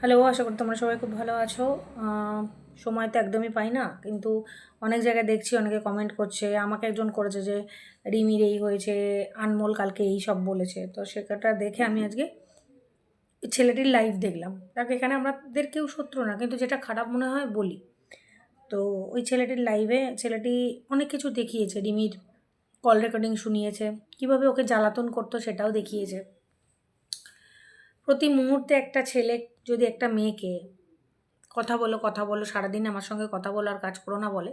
Hello আশা করি তোমরা সবাই খুব ভালো আছো। সময় তো একদমই পাই না কিন্তু অনেক জায়গায় দেখছি অনেকে কমেন্ট করছে। আমাকে একজন করেছে যে রিমির এই হয়েছে আনমোল কালকে এই সব বলেছে। তো সেটা দেখে আমি আজকে ছেলেটির লাইভ দেখলাম। তাকে এখানে আমাদের কেউ শত্রু না কিন্তু যেটা খারাপ মনে হয় বলি। তো ওই ছেলেটির লাইভে ছেলেটি অনেক কিছু দেখিয়েছে রিমির কল রেকর্ডিং শুনিয়েছে কীভাবে ওকে জ্বালাতন করতো সেটাও দেখিয়েছে। প্রতি মুহূর্তে একটা ছেলে যদি একটা মেয়েকে কথা বলো কথা বলো, সারাদিন আমার সঙ্গে কথা বলো আর কাজ করো না বলে,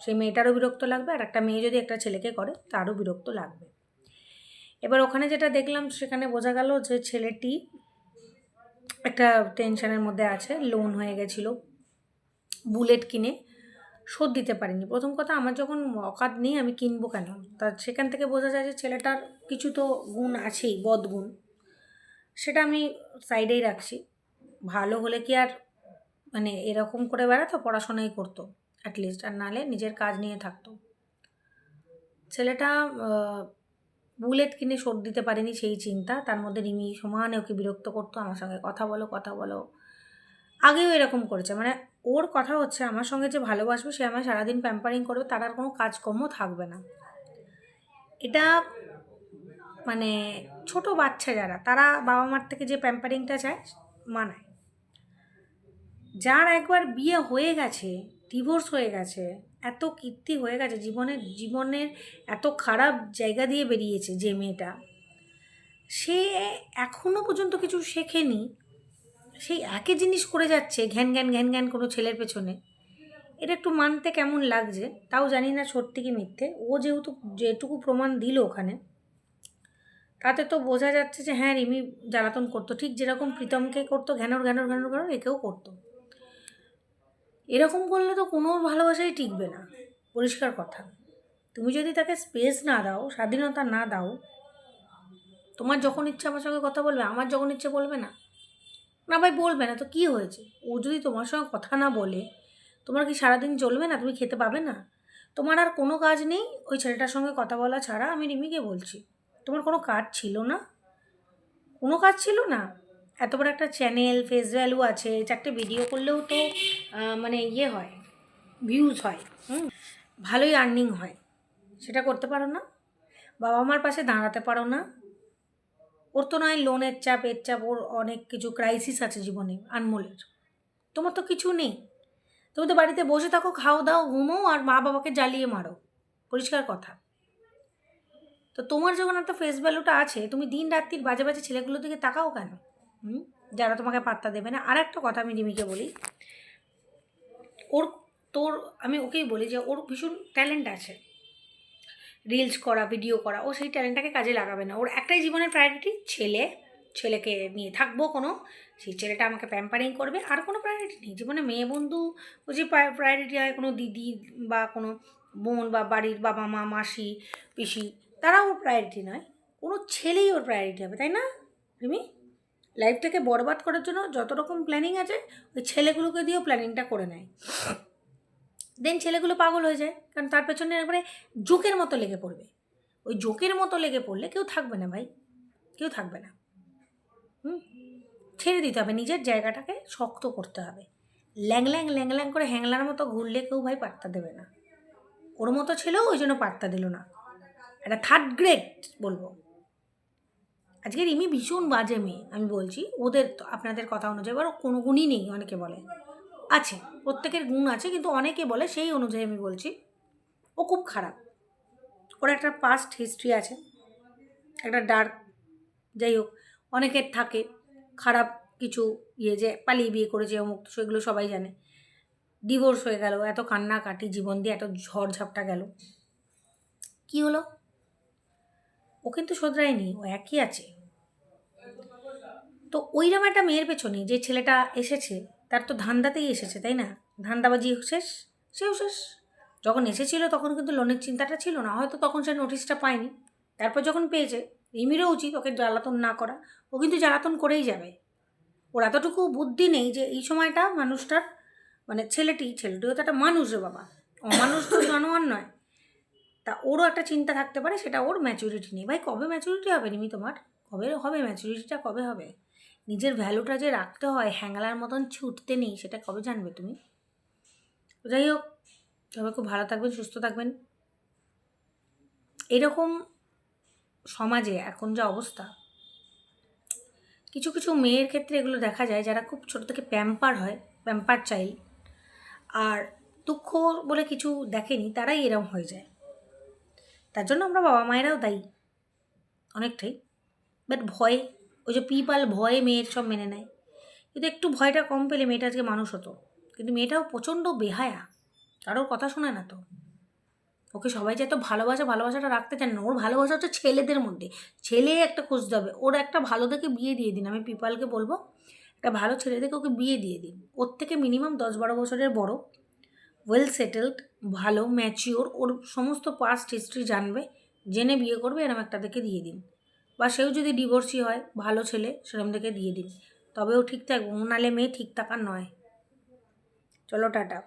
সেই মেয়েটারও বিরক্ত লাগবে আর একটা মেয়ে যদি একটা ছেলেকে করে, তারও বিরক্ত লাগবে। এবার ওখানে যেটা দেখলাম, সেখানে বোঝা গেল যে ছেলেটি একটা টেনশনের মধ্যে আছে লোন হয়ে গেছিল বুলেট কিনে শোধ দিতে পারিনি। প্রথম কথা, আমার যখন অকাত নেই, আমি কিনবো কেন? তা সেখান থেকে বোঝা যায় যে ছেলেটার কিছু তো গুণ আছেই, বদগুণ। সেটা আমি সাইডেই রাখছি। ভালো হলে কি আর মানে এরকম করে বেড়াতো? পড়াশোনাই করতো অ্যাটলিস্ট আর নাহলে নিজের কাজ নিয়ে থাকতো। ছেলেটা বুলেট কিনে শোধ দিতে পারেনি সেই চিন্তা। তার মধ্যে রিমি সমানে ওকে বিরক্ত করতো, আমার সঙ্গে কথা বলো কথা বলো। আগেও এরকম করেছে। মানে ওর কথা হচ্ছে, আমার সঙ্গে যে ভালোবাসবে, সে আমায় সারাদিন প্যাম্পারিং করবে, তার আর কোনো কাজকর্ম থাকবে না। এটা মানে ছোট বাচ্চা যারা, তারা বাবা মার থেকে যে প্যাম্পারিংটা চায়, মানায়। যার একবার বিয়ে হয়ে গেছে ডিভোর্স হয়ে গেছে, এত কীর্তি হয়ে গেছে জীবনের জীবনের এত খারাপ জায়গা দিয়ে বেরিয়েছে যে মেয়েটা, সে এখনও পর্যন্ত কিছু শেখেনি। সেই একই জিনিস করে যাচ্ছে, ঘ্যান ঘ্যান ঘ্যান ঘ্যান কোনো ছেলের পেছনে। এটা একটু মানতে কেমন লাগছে, তাও জানি না সত্যি কি মিথ্যে। ও যেহেতু, যেটুকু প্রমাণ দিল ওখানে তাতে তো বোঝা যাচ্ছে যে হ্যাঁ রিমি জ্বালাতন করতো। ঠিক যেরকম প্রীতমকে করতো, ঘ্যানোর ঘ্যানোর ঘ্যানোর ঘ্যানোর, একেও করতো। এরকম করলে তো কোনো ভালোবাসাই টিকবে না। পরিষ্কার কথা। তুমি যদি তাকে স্পেস না দাও, স্বাধীনতা না দাও, তোমার যখন ইচ্ছে আমার সঙ্গে কথা বলবে, আমার যখন ইচ্ছে বলবে না। না ভাই, বলবে না। তো কি হয়েছে? ও যদি তোমার সঙ্গে কথা না বলে, তোমার কি সারাদিন চলবে না? তুমি খেতে পাবে না? তোমার আর কোনো কাজ নেই? ওই ছেলেটার সঙ্গে কথা বলা ছাড়া আমি রিমিকে বলছি। তোমার কোনো কাজ ছিল না? কোনো কাজ ছিল না? এত বড় একটা চ্যানেল ফেস ভ্যালু আছে, চারটে ভিডিও করলেও তো মানে ইয়ে হয় ভিউজ হয়, হুম? ভালোই আর্নিং হয়। সেটা করতে পারো না? বাবা মার পাশে দাঁড়াতে পারো না? ওর তো নয় লোনের চাপ, এর চাপ, ওর অনেক কিছু ক্রাইসিস আছে জীবনে আনমোলের তোমার তো কিছু নেই। তুমি তো বাড়িতে বসে থাকো, খাও দাও ঘুমো আর মা বাবাকে জ্বালিয়ে মারো। পরিষ্কার কথা। তো তোমার যখন একটা ফেস ভ্যালুটা আছে, তুমি দিন রাত্রির বাজে বাজে ছেলেগুলোর দিকে তাকাও কেন? হুম? যারা তোমাকে পাত্তা দেবে না। আর একটা কথা আমি রিমিকে বলি, ওর, তোর, আমি ওকেই বলি যে ওর ভীষণ ট্যালেন্ট আছে। রিলস করা ভিডিও করা, ও সেই ট্যালেন্টটাকে কাজে লাগাবে না। ওর একটাই জীবনের প্রায়োরিটি ছেলে। ছেলেকে নিয়ে থাকব কোনো। সেই ছেলেটা আমাকে প্যাম্পারিং করবে। আর কোনো প্রায়োরিটি নেই। জীবনে মেয়ে বন্ধু ও যে প্রায়োরিটি হয় কোনো দিদি বা কোনো বোন বা বাড়ির বাবা মা, মাসি, পিসি। তারাও ওর প্রায়োরিটি নয়। কোনো ছেলেই ওর প্রায়োরিটি হবে, তাই না? রিমি লাইফটাকে বরবাদ করার জন্য যত রকম প্ল্যানিং আছে, ওই ছেলেগুলোকে দিয়েও প্ল্যানিংটা করে নেয়। দেন ছেলেগুলো পাগল হয়ে যায়, কারণ তার পেছনে একবারে জোকের মতো লেগে পড়বে। ওই জোকের মতো লেগে পড়লে কেউ থাকবে না ভাই, কেউ থাকবে না। হুম? ছেড়ে দিতে হবে, নিজের জায়গাটাকে শক্ত করতে হবে। ল্যাংল্যাং ল্যাং ল্যাং ল্যাং করে হ্যাংলার মতো ঘুরলে কেউ ভাই পাত্তা দেবে না। ওর মতো ছেলেও ওই জন্য পাত্তা দিল না। একটা থার্ড গ্রেড বলব। আজকে রিমি ভীষণ বাজে মেয়ে, আমি বলছি। ওদের আপনাদের কথা অনুযায়ী ওর কোনো গুণই নেই, অনেকে বলে। আছে, প্রত্যেকের গুণ আছে, কিন্তু অনেকে বলে সেই অনুযায়ী আমি বলছি। ও খুব খারাপ। ওর একটা পাস্ট হিস্ট্রি আছে। একটা ডার্ক যাই হোক, অনেকের থাকে। খারাপ কিছু ইয়ে যে, পালিয়ে বিয়ে করেছে, অমুক, সেগুলো সবাই জানে। ডিভোর্স হয়ে গেল, এত কান্নাকাটি, জীবন দিয়ে এত ঝড় ঝাপটা গেল। কি হলো? ও কিন্তু শোধরায়নি, ও একই আছে। তো ওইরকম একটা মেয়ের পেছনে যে ছেলেটা এসেছে, তার তো ধান্দাতেই এসেছে, তাই না? ধান্দাবাজি শেষ, সেও শেষ। যখন এসেছিল তখন কিন্তু লোনের চিন্তাটা ছিল না, হয়তো তখন সে নোটিশটা পায়নি। তারপর যখন পেয়েছে, রিমিরও উচিত ওকে জ্বালাতন না করা, ও কিন্তু জ্বালাতন করেই যাবে। ওর এতটুকু বুদ্ধি নেই যে এই সময়টা মানুষটার মানে ছেলেটি, ছেলেটিও তো একটা মানুষ রে বাবা, অমানুষ তো জানোয়ার নয়। তা ওরও একটা চিন্তা থাকতে পারে, সেটা ওর ম্যাচুরিটি নেই। ভাই, কবে ম্যাচুরিটি হবে নিমি তোমার? কবে হবে ম্যাচুরিটিটা কবে হবে? নিজের ভ্যালুটা যে রাখতে হয়, হ্যাংলার মতন ছুটতে নেই, সেটা কবে জানবে তুমি? যাই হোক সবাই খুব ভালো থাকবেন, সুস্থ থাকবেন। এরকম সমাজে এখন যা অবস্থা, কিছু কিছু মেয়ের ক্ষেত্রে এগুলো দেখা যায়, যারা খুব ছোট থেকে প্যাম্পার হয় প্যাম্পার চাইল্ড আর দুঃখ বলে কিছু দেখেনি, তারাই এরম হয়ে যায়। তার জন্য আমরা বাবা মায়েরাও দায়ী। অনেকটাই। বাট ভয়, ওই যে পিপাল ভয়ে মেয়ের সব মেনে নেয়। কিন্তু একটু ভয়টা কম পেলে মেয়েটা আজকে মানুষ হতো। কিন্তু মেয়েটাও প্রচণ্ড বেহায়া। কারোর কথা শোনে না তো। ওকে সবাই যে এত ভালোবাসা, ভালোবাসাটা রাখতে চান না। ওর ভালোবাসা হচ্ছে ছেলেদের মধ্যে। ছেলে একটা খুঁজতে হবে। ওর একটা ভালো দেখে বিয়ে দিয়ে দিন। আমি পিপালকে বলব, একটা ভালো ছেলে দেখে ওকে বিয়ে দিয়ে দিন। ওর থেকে মিনিমাম দশ বারো বছরের বড়। ওয়েল সেটেলড ভালো ম্যাচিওর ওর সমস্ত পাস্ট হিস্ট্রি জানবে, জেনে বিয়ে করবে, এরম একটা দেখে দিয়ে দিন। বা সেও যদি ডিভোর্সই হয়, ভালো ছেলে, সেরম দেখে দিয়ে দিন। তবেও ঠিক থাকবে নালে মেয়ে ঠিক থাকার নয়। চলো, টাটা।